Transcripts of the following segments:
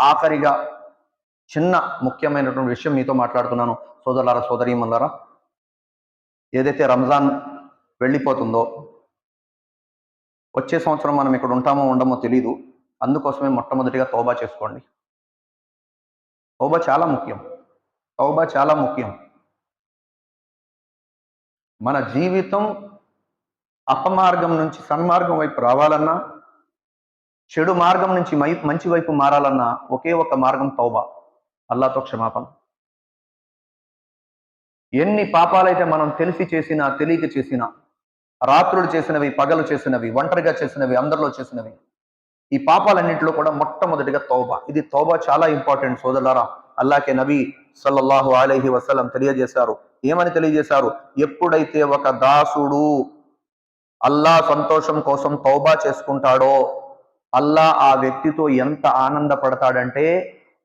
ఆఖరిగా చిన్న ముఖ్యమైనటువంటి విషయం మీతో మాట్లాడుతున్నాను. సోదరులారా సోదరీమల్లారా ఏదైతే రంజాన్ వెళ్ళిపోతుందో వచ్చే సంవత్సరం మనం ఇక్కడ ఉంటామో ఉండమో తెలీదు. అందుకోసమే మొట్టమొదటిగా తోబా చేసుకోండి. తోబా చాలా ముఖ్యం. తోబా చాలా ముఖ్యం. మన జీవితం అపమార్గం నుంచి సన్మార్గం వైపు రావాలన్నా చెడు మార్గం నుంచి మంచి వైపు మారాలన్నా ఒకే ఒక మార్గం తౌబా. అల్లాతో క్షమాపణ. ఎన్ని పాపాలైతే మనం తెలిసి చేసినా తెలియక చేసినా రాత్రులు చేసినవి పగలు చేసినవి ఒంటరిగా చేసినవి అందరిలో చేసినవి ఈ పాపాలన్నింటిలో కూడా మొట్టమొదటిగా తౌబా. ఇది తౌబా చాలా ఇంపార్టెంట్ సోదరులారా. అల్లాకే నబీ సల్లల్లాహు అలహి వసలం తెలియజేశారు. ఏమని తెలియజేశారు? ఎప్పుడైతే ఒక దాసుడు అల్లా సంతోషం కోసం తౌబా చేసుకుంటాడో అల్లా ఆ వ్యక్తితో ఎంత ఆనందపడతాడంటే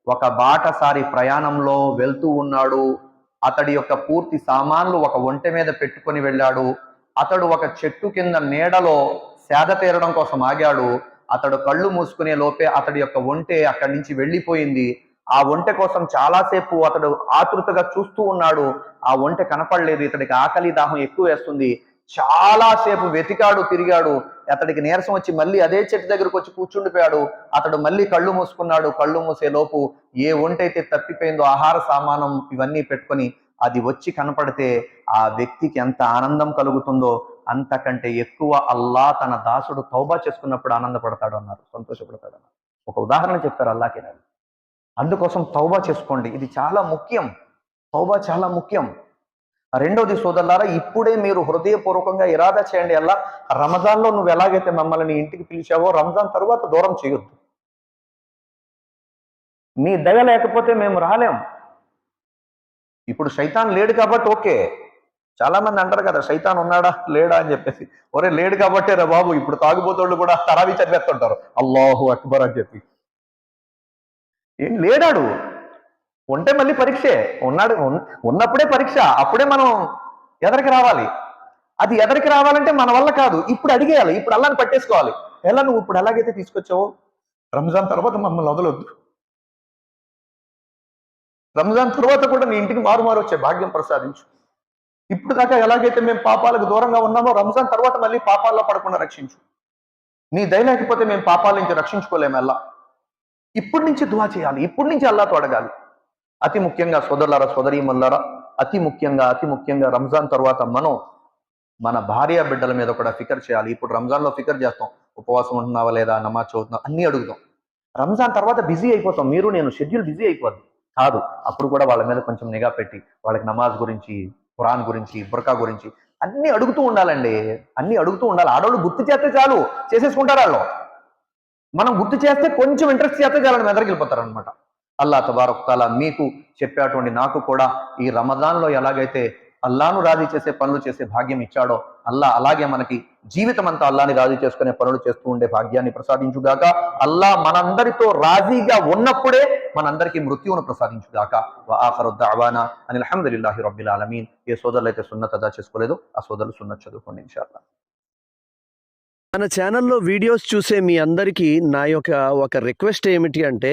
ఒక బాటసారి ప్రయాణంలో వెళ్తూ ఉన్నాడు. అతడి యొక్క పూర్తి సామాన్లు ఒక ఒంటె మీద పెట్టుకొని వెళ్ళాడు. అతడు ఒక చెట్టు కింద నీడలో సేద తీరడం కోసం ఆగాడు. అతడు కళ్ళు మూసుకునే లోపే అతడి యొక్క ఒంటె అక్కడి నుంచి వెళ్ళిపోయింది. ఆ ఒంటె కోసం చాలాసేపు అతడు ఆతృతగా చూస్తూ ఉన్నాడు. ఆ ఒంటె కనపడలేదు. ఇతడికి ఆకలి దాహం ఎక్కువ వేస్తుంది. చాలాసేపు వెతికాడు తిరిగాడు. అతడికి నీరసం వచ్చి మళ్ళీ అదే చెట్టు దగ్గరకు వచ్చి కూర్చుండిపోయాడు. అతడు మళ్ళీ కళ్ళు మూసుకున్నాడు. కళ్ళు మూసే లోపు ఏ ఒంటైతే తప్పిపోయిందో ఆహార సామానం ఇవన్నీ పెట్టుకొని అది వచ్చి కనపడితే ఆ వ్యక్తికి ఎంత ఆనందం కలుగుతుందో అంతకంటే ఎక్కువ అల్లా తన దాసుడు తౌబా చేసుకున్నప్పుడు ఆనందపడతాడు అన్నారు. సంతోషపడతాడు అన్నారు. ఒక ఉదాహరణ చెప్తారు అల్లాకే అందుకోసం తౌబా చేసుకోండి. ఇది చాలా ముఖ్యం. తౌబా చాలా ముఖ్యం. రెండోది సోదరులారా ఇప్పుడే మీరు హృదయపూర్వకంగా ఇరాదా చేయండి అల్లా. రమజాన్లో నువ్వు ఎలాగైతే మమ్మల్ని ఇంటికి పిలిచావో రంజాన్ తర్వాత దూరం చేయొద్దు. నీ దయ లేకపోతే మేము రాలేం. ఇప్పుడు శైతాన్ లేడు కాబట్టి ఓకే. చాలా మంది అంటారు కదా శైతాన్ ఉన్నాడా లేడా? అని చెప్పేసి. ఒరే లేడు కాబట్టే రా బాబు ఇప్పుడు తాగుబోతోళ్ళు కూడా తరావి చదివేస్తుంటారు. అల్లాహు అక్బర్ అని చెప్పి. ఏం లేడాడు? ఉంటే మళ్ళీ పరీక్షే. ఉన్నాడు ఉన్నప్పుడే పరీక్ష అప్పుడే మనం ఎదరికి రావాలి. అది ఎదరికి రావాలంటే మన వల్ల కాదు. ఇప్పుడు అడిగేయాలి ఇప్పుడు అల్లాని పట్టేసుకోవాలి. ఎలా నువ్వు ఇప్పుడు ఎలాగైతే తీసుకొచ్చావో? రంజాన్ తర్వాత మమ్మల్ని వదలొద్దు. రంజాన్ తర్వాత కూడా నీ ఇంటికి మారు మారు వచ్చే భాగ్యం ప్రసాదించు. ఇప్పుడు దాకా ఎలాగైతే మేము పాపాలకు దూరంగా ఉన్నామో రంజాన్ తర్వాత మళ్ళీ పాపాల్లో పడకుండా రక్షించు. నీ దయ లేకపోతే మేము పాపాల నుంచి రక్షించుకోలేము అల్లా. ఇప్పటి నుంచి దువా చేయాలి. ఇప్పటి నుంచి అల్లాతో అడగాలి. అతి ముఖ్యంగా సోదరులారా సోదరీమల్లారా అతి ముఖ్యంగా అతి ముఖ్యంగా రంజాన్ తర్వాత మనం మన భార్య బిడ్డల మీద కూడా ఫికర్ చేయాలి. ఇప్పుడు రంజాన్లో ఫికర్ చేస్తాం. ఉపవాసం ఉంటున్నావా లేదా నమాజ్ చదువుతున్నావు అన్నీ అడుగుతాం. రంజాన్ తర్వాత బిజీ అయిపోతాం. మీరు నేను షెడ్యూల్ బిజీ అయిపోద్ది. కాదు అప్పుడు కూడా వాళ్ళ మీద కొంచెం నిఘా పెట్టి వాళ్ళకి నమాజ్ గురించి ఖురాన్ గురించి బుర్కా గురించి అన్ని అడుగుతూ ఉండాలండి. అన్ని అడుగుతూ ఉండాలి. ఆడవాళ్ళు గుర్తు చేస్తే చాలు. చేసేసుకుంటారు వాళ్ళు. మనం గుర్తు చేస్తే కొంచెం ఇంట్రెస్ట్ చేస్తే చాలని మెదరికి వెళ్ళిపోతారు అనమాట అల్లా తబారక్ మీకు చెప్పేటువంటి నాకు కూడా ఈ రమదాన్లో ఎలాగైతే అల్లాను రాజీ చేసే పనులు చేసే భాగ్యం ఇచ్చాడో అల్లా అలాగే మనకి జీవితం అంతా అల్లాని రాజీ చేసుకునే పనులు చేస్తూ ఉండే భాగ్యాన్ని ప్రసాదించుగాక అల్లా మనందరితో రాజీగా ఉన్నప్పుడే మనందరికీ మృత్యువును ప్రసాదించుగాక. ఆఖరు అని అల్హమ్దుల్లాహి రబ్బిల్ ఆలమీన్. ఏ సోదరులు అయితే సున్నత అదా చేసుకోలేదు ఆ సోదరులు సున్నత్ చదువుకోండి ఇన్షాల్లా మన ఛానల్లో వీడియోస్ చూసే మీ అందరికీ నా యొక్క ఒక రిక్వెస్ట్ ఏమిటి అంటే